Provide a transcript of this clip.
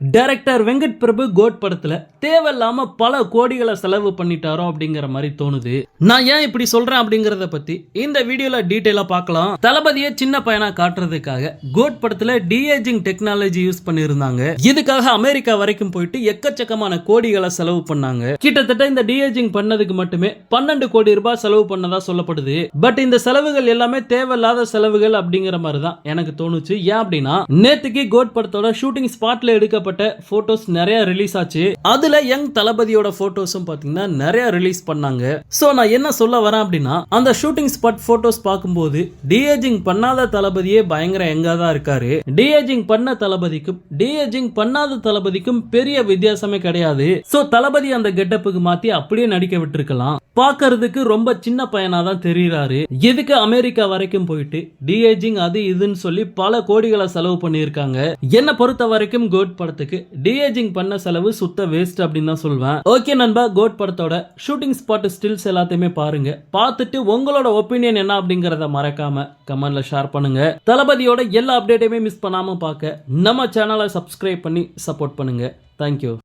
Director Venkat Prabhu code படத்துல தேவையில்லாம பல கோடிகளை செலவு பண்ணிட்டாரோ அப்படிங்கிற மாதிரி தோணுது. நான் ஏன் இப்படி சொல்றேன் அப்படிங்கறத பத்தி இந்த வீடியோல டீட்டெயிலா பார்க்கலாம். தளபதியை சின்ன பையனா காட்டுறதுக்காக கோட் படத்துல டிஏஜிங் டெக்னாலஜி யூஸ் பண்ணியிருந்தாங்க. இதுக்காக அமெரிக்கா வரைக்கும் போயிட்டு எக்கச்சக்கமான கோடிகளை செலவு பண்ணாங்க. கிட்டத்தட்ட இந்த டிஏஜிங் பண்ணதுக்கு மட்டுமே பன்னெண்டு கோடி ரூபாய் செலவு பண்ணதா சொல்லப்படுது. பட் இந்த செலவுகள் எல்லாமே தேவையில்லாத செலவுகள் அப்படிங்கிற மாதிரி தான் எனக்கு தோணுச்சு. ஏன் அப்படின்னா நேத்துக்கு கோட் படத்தோட ஷூட்டிங் ஸ்பாட்ல எடுக்கப்பட்ட போட்டோஸ் நிறைய ரிலீஸ் ஆச்சு. அதுல யங் தளபதியோட போட்டோஸும் பாத்தீங்கன்னா நிறைய ரிலீஸ் பண்ணாங்க. சோ நான் என்ன சொல்ல வரேன் அப்படின்னா அந்த ஷூட்டிங் ஸ்பாட் போட்டோஸ் பார்க்கும்போது டிஏஜிங் பண்ணாத தளபதியே பயங்கர யங்கா தான் இருக்காரு. டிஏஜிங் பண்ண தளபதிக்கும் டிஏஜிங் பண்ணாத தளபதிக்கும் பெரிய வித்தியாசமே கிடையாது. சோ தளபதி அந்த கெட்டப்புக்கு மாத்தி அப்படியே நடிக்க விட்டுருக்கலாம். பாக்குறதுக்கு ரொம்ப சின்ன பையனா தான் தெரியுறாரு. எதுக்கு அமெரிக்கா வரைக்கும் போயிட்டு டிஏஜிங் அது இதுன்னு சொல்லி பல கோடிகளை செலவு பண்ணியிருக்காங்க. என்ன பொறுத்த வரைக்கும் கோட் படத்துக்கு டிஏஜிங் பண்ண செலவு சுத்த வேஸ்ட் அப்படின்னு தான் சொல்வேன். ஓகே நண்பா கோட் படத்தோட ஷூட்டிங் ஸ்பாட் ஸ்டில்ஸ் எல்லாத்தையுமே பாருங்க. பார்த்துட்டு உங்களோட ஒப்பீனியன் என்ன அப்படிங்கறத மறக்காம கமெண்ட்ல ஷேர் பண்ணுங்க. தளபதியோட எல்லா அப்டேட்டையுமே மிஸ் பண்ணாம பார்க்க நம்ம சேனலை சப்ஸ்கிரைப் பண்ணி சப்போர்ட் பண்ணுங்க. தேங்க்யூ